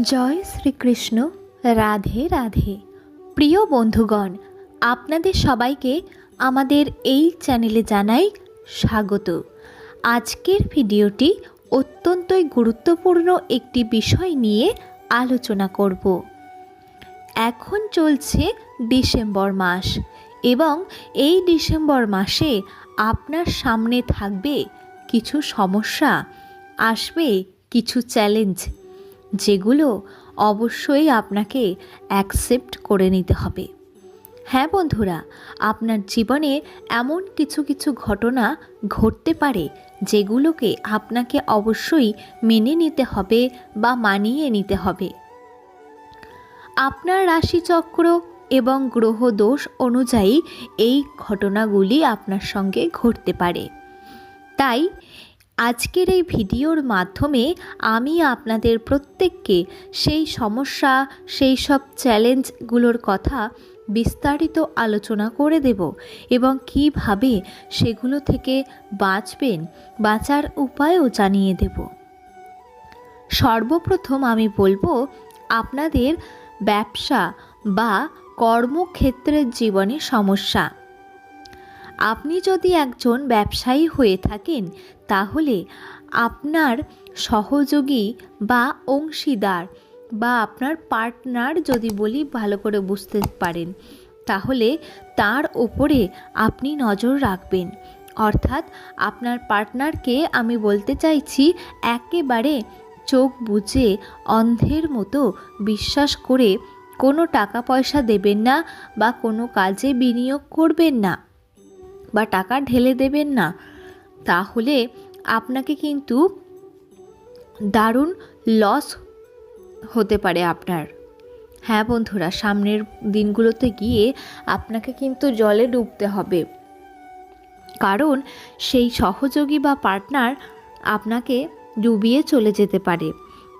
জয় শ্রীকৃষ্ণ, রাধে রাধে। প্রিয় বন্ধুগণ, আপনাদের সবাইকে আমাদের এই চ্যানেলে জানাই স্বাগত। আজকের ভিডিওটি অত্যন্তই গুরুত্বপূর্ণ একটি বিষয় নিয়ে আলোচনা করব। এখন চলছে ডিসেম্বর মাস এবং এই ডিসেম্বর মাসে আপনার সামনে থাকবে কিছু সমস্যা, আসবে কিছু চ্যালেঞ্জ। যেগুলো অবশ্যই আপনাকে অ্যাকসেপ্ট করে নিতে হবে। হ্যাঁ বন্ধুরা, আপনার জীবনে এমন কিছু কিছু ঘটনা ঘটতে পারে যেগুলোকে আপনাকে অবশ্যই মেনে নিতে হবে বা মানিয়ে নিতে হবে। আপনার রাশিচক্র এবং গ্রহ দোষ অনুযায়ী এই ঘটনাগুলি আপনার সঙ্গে ঘটতে পারে। তাই আজকের এই ভিডিওর মাধ্যমে আমি আপনাদের প্রত্যেককে সেই সমস্যা, সেই সব চ্যালেঞ্জগুলোর কথা বিস্তারিত আলোচনা করে দেব এবং কীভাবে সেগুলো থেকে বাঁচবেন, বাঁচার উপায়ও জানিয়ে দেব। সর্বপ্রথম আমি বলব, আপনাদের ব্যবসা বা কর্মক্ষেত্রের জীবনে সমস্যা। আপনি যদি একজন ব্যবসায়ী হয়ে থাকেন, তাহলে আপনার সহযোগী বা অংশীদার বা আপনার পার্টনার যদি বলি, ভালো করে বুঝতে পারেন, তাহলে তার ওপরে আপনি নজর রাখবেন। অর্থাৎ আপনার পার্টনারকে আমি বলতে চাইছি, একেবারে চোখ বুঝে অন্ধের মতো বিশ্বাস করে কোনো টাকা পয়সা দেবেন না বা কোনো কাজে বিনিয়োগ করবেন না। বা টাকা ঢেলে দেবেন না, তাহলে আপনাকে কিন্তু দারুণ লস হতে পারে আপনার। হ্যাঁ বন্ধুরা, সামনের দিনগুলোতে গিয়ে আপনাকে কিন্তু জলে ডুবতে হবে। কারণ সেই সহযোগী বা পার্টনার আপনাকে ডুবিয়ে চলে যেতে পারে।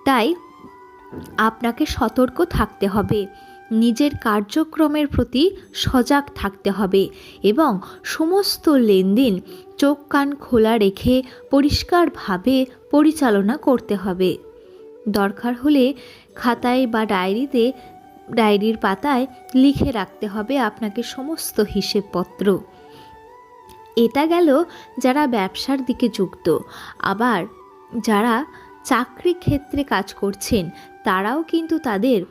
তাই আপনাকে সতর্ক থাকতে হবে। নিজের কার্যক্রমের প্রতি সজাগ থাকতে হবে এবং সমস্ত লেনদেন চোখ কান খোলা রেখে পরিষ্কারভাবে পরিচালনা করতে হবে। দরকার হলে খাতায় বা ডায়েরিতে, ডায়েরির পাতায় লিখে রাখতে হবে আপনাকে সমস্ত হিসেবপত্র। এটা গেল যারা ব্যবসার দিকে যুক্ত। আবার যারা চাকরি ক্ষেত্রে কাজ করছেন, তারাও কিন্তু তাদের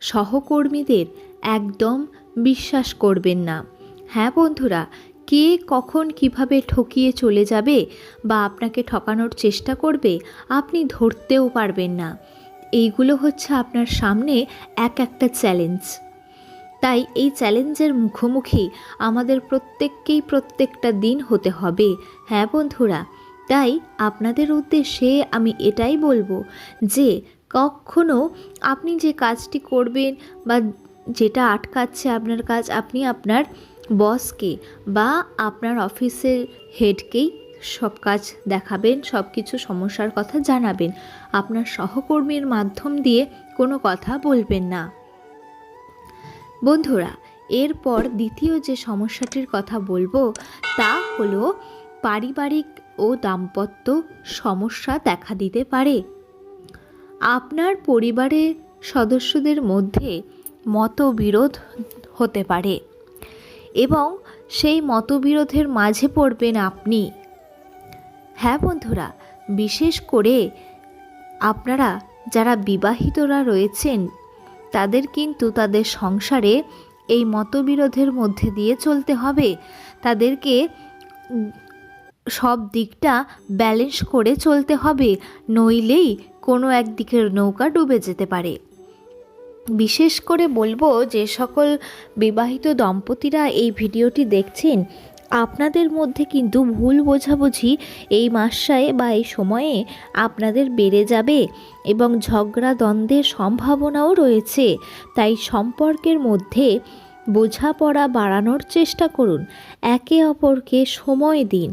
সহকর্মীদের একদম বিশ্বাস করবেন না। হ্যাঁ বন্ধুরা, কে কখন কীভাবে ঠকিয়ে চলে যাবে বা আপনাকে ঠকানোর চেষ্টা করবে আপনি ধরতেও পারবেন না। এইগুলো হচ্ছে আপনার সামনে এক একটা চ্যালেঞ্জ। তাই এই চ্যালেঞ্জের মুখোমুখি আমাদের প্রত্যেককেই প্রত্যেকটা দিন হতে হবে। হ্যাঁ বন্ধুরা, তাই আপনাদের উদ্দেশ্যে আমি এটাই বলব যে কখনো আপনি যে কাজটি করবেন বা যেটা আটকাচ্ছে আপনার কাজ, আপনি আপনার বসকে বা আপনার অফিসের হেডকেই সব কাজ দেখাবেন, সব কিছু সমস্যার কথা জানাবেন। আপনার সহকর্মীর মাধ্যম দিয়ে কোনো কথা বলবেন না। বন্ধুরা, এরপর দ্বিতীয় যে সমস্যাটির কথা বলব, তা হলো পারিবারিক ও দাম্পত্য সমস্যা দেখা দিতে পারে। আপনার পরিবারের সদস্যদের মধ্যে মতবিরোধ হতে পারে এবং সেই মতবিরোধের মাঝে পড়বেন আপনি। হ্যাঁ বন্ধুরা, বিশেষ করে আপনারা যারা বিবাহিতরা রয়েছেন, তাদের কিন্তু তাদের সংসারে এই মতবিরোধের মধ্যে দিয়ে চলতে হবে। তাদেরকে সব দিকটা ব্যালেন্স করে চলতে হবে। নইলেই কোনো একদিকের নৌকা ডুবে যেতে পারে। বিশেষ করে বলব যে সকল বিবাহিত দম্পতিরা এই ভিডিওটি দেখছেন, আপনাদের মধ্যে কিন্তু ভুল বোঝাবুঝি এই মাসায় বা এই সময়ে আপনাদের বেড়ে যাবে এবং ঝগড়া দ্বন্দ্বের সম্ভাবনাও রয়েছে। তাই সম্পর্কের মধ্যে বোঝাপড়া বাড়ানোর চেষ্টা করুন। একে অপরকে সময় দিন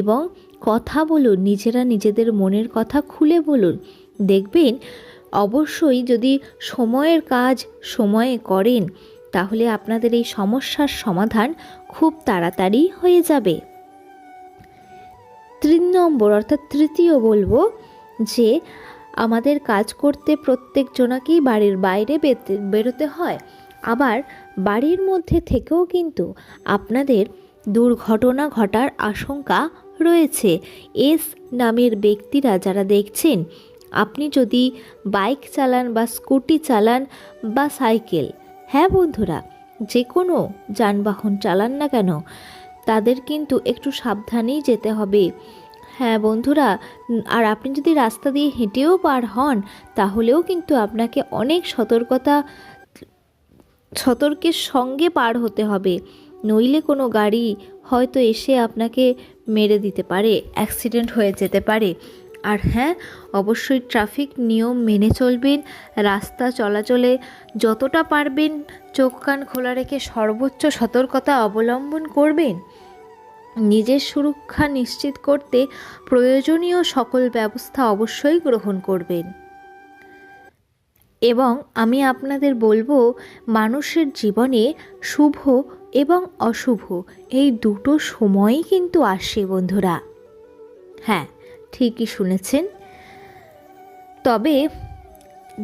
এবং কথা বলুন, নিজেরা নিজেদের মনের কথা খুলে বলুন। দেখবেন, অবশ্যই যদি সময়ের কাজ সময়ে করেন, তাহলে আপনাদের এই সমস্যার সমাধান খুব তাড়াতাড়ি হয়ে যাবে। তিন নম্বর, অর্থাৎ তৃতীয় বলব যে, আমাদের কাজ করতে প্রত্যেক জনাকেই বাড়ির বাইরে বেরোতে হয়। আবার বাড়ির মধ্যে থেকেও কিন্তু আপনাদের দুর্ঘটনা ঘটার আশঙ্কা রয়েছে। এস নামের ব্যক্তিরা যারা দেখছেন আপনি যদি বাইক চালান বা স্কুটি চালান বা সাইকেল হ্যাঁ বন্ধুরা যে কোনো যানবাহন চালান না কেন, তাদের কিন্তু একটু সাবধানেই যেতে হবে। হ্যাঁ বন্ধুরা, আর আপনি যদি রাস্তা দিয়ে হেঁটেও পার হন, তাহলেও কিন্তু আপনাকে অনেক সতর্কতা, সতর্কের সঙ্গে পার হতে হবে। নইলে কোনো গাড়ি হয়তো এসে আপনাকে মেরে দিতে পারে, অ্যাক্সিডেন্ট হয়ে যেতে পারে। আর হ্যাঁ অবশ্যই ট্রাফিক নিয়ম মেনে চলবেন। রাস্তা চলাচলে যতটা পারবেন চোখ কান খোলা রেখে সর্বোচ্চ সতর্কতা অবলম্বন করবেন। নিজের সুরক্ষা নিশ্চিত করতে প্রয়োজনীয় সকল ব্যবস্থা অবশ্যই গ্রহণ করবেন। এবং আমি আপনাদের বলব, মানুষের জীবনে শুভ এবং অশুভ এই দুটো সময়ই কিন্তু আসে বন্ধুরা। হ্যাঁ। ঠিকই শুনেছেন। তবে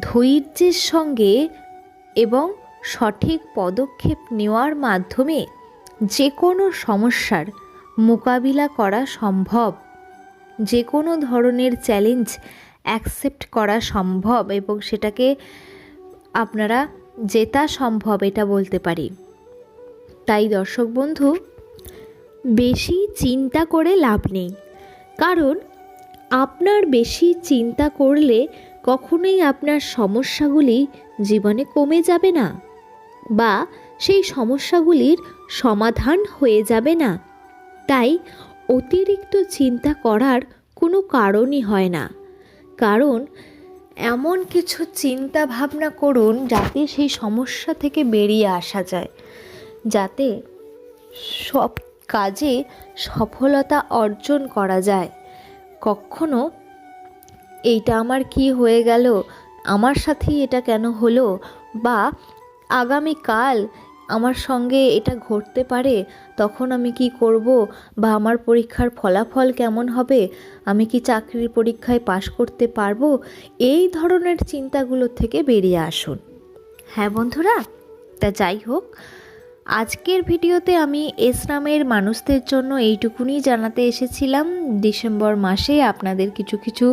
ধৈর্যের সঙ্গে এবং সঠিক পদক্ষেপ নেওয়ার মাধ্যমে যে কোনো সমস্যার মোকাবিলা করা সম্ভব। যে কোনো ধরনের চ্যালেঞ্জ অ্যাকসেপ্ট করা সম্ভব এবং সেটাকে আপনারা জেতা সম্ভব এটা বলতে পারি। তাই দর্শক বন্ধু, বেশি চিন্তা করে লাভ নেই। কারণ আপনার বেশি চিন্তা করলে কখনোই আপনার সমস্যাগুলি জীবনে কমে যাবে না বা সেই সমস্যাগুলির সমাধান হয়ে যাবে না। তাই অতিরিক্ত চিন্তা করার কোনো কারণই হয় না। কারণ এমন কিছু চিন্তা ভাবনা করুন যাতে সেই সমস্যা থেকে বেরিয়ে আসা যায়। যাতে সব কাজে সফলতা অর্জন করা যায়। কখনো এইটা আমার কি হয়ে গেল? আমার সাথেই এটা কেন হলো? বা আগামীকাল আমার সঙ্গে এটা ঘটতে পারে? তখন আমি কি করব? বা আমার পরীক্ষার ফলাফল কেমন হবে? আমি কি চাকরির পরীক্ষায় পাশ করতে পারব? এই ধরনের চিন্তাগুলো থেকে বেরিয়ে আসুন। হ্যাঁ বন্ধুরা, তা যাই হোক আজকের ভিডিওতে আমি এস নামের মানুষদের জন্য এইটুকুনি জানাতে এসেছিলাম। ডিসেম্বর মাসে আপনাদের কিছু কিছু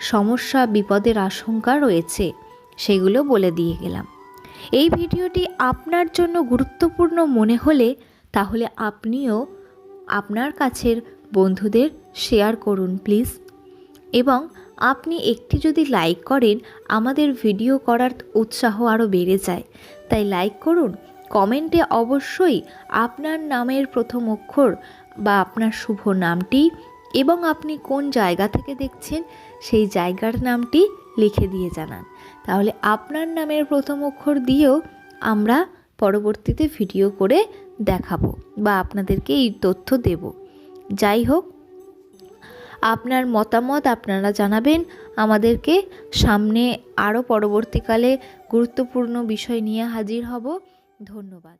সমস্যা, বিপদের আশঙ্কা রয়েছে, সেগুলো বলে দিয়ে গেলাম। এই ভিডিওটি আপনার জন্য গুরুত্বপূর্ণ মনে হলে তাহলে আপনিও আপনার কাছের বন্ধুদের শেয়ার করুন প্লিজ। এবং আপনি একটি যদি লাইক করেন, আমাদের ভিডিও করার উৎসাহ আরও বেড়ে যায়। তাই লাইক করুন কমেন্টে অবশ্যই আপনার নামের প্রথম অক্ষর বা আপনার শুভ নামটি এবং আপনি কোন জায়গা থেকে দেখছেন সেই জায়গার নামটি লিখে দিয়ে জানান। তাহলে আপনার নামের প্রথম অক্ষর দিয়েও আমরা পরবর্তীতে ভিডিও করে দেখাবো বা আপনাদেরকে এই তথ্য দেব। যাই হোক, আপনার মতামত আপনারা জানাবেন। আমাদেরকে সামনে আরও পরবর্তীকালে গুরুত্বপূর্ণ বিষয় নিয়ে হাজির হব। ধন্যবাদ।